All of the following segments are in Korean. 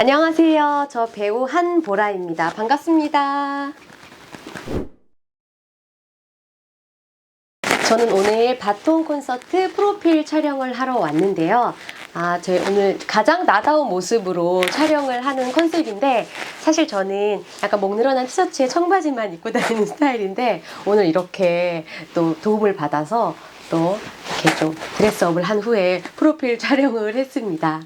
안녕하세요. 저 배우 한보라입니다. 반갑습니다. 저는 오늘 바톤 콘서트 프로필 촬영을 하러 왔는데요. 아, 저희 오늘 가장 나다운 모습으로 촬영을 하는 컨셉인데, 사실 저는 약간 목 늘어난 티셔츠에 청바지만 입고 다니는 스타일인데, 오늘 이렇게 또 도움을 받아서 또 이렇게 좀 드레스업을 한 후에 프로필 촬영을 했습니다.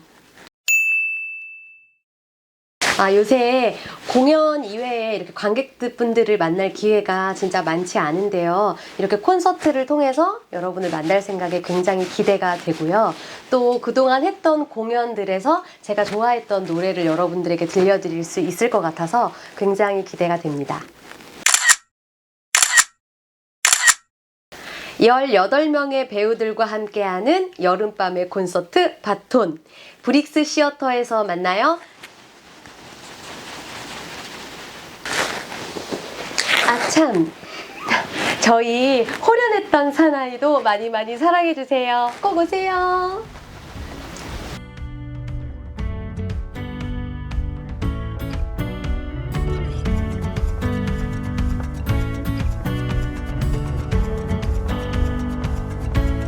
아, 요새 공연 이외에 이렇게 관객분들을 만날 기회가 진짜 많지 않은데요. 이렇게 콘서트를 통해서 여러분을 만날 생각에 굉장히 기대가 되고요. 또 그동안 했던 공연들에서 제가 좋아했던 노래를 여러분들에게 들려드릴 수 있을 것 같아서 굉장히 기대가 됩니다. 18명의 배우들과 함께하는 여름밤의 콘서트 바톤. 브릭스 시어터에서 만나요. 아참 저희 호련했던 사나이도 많이 많이 사랑해 주세요. 꼭 오세요.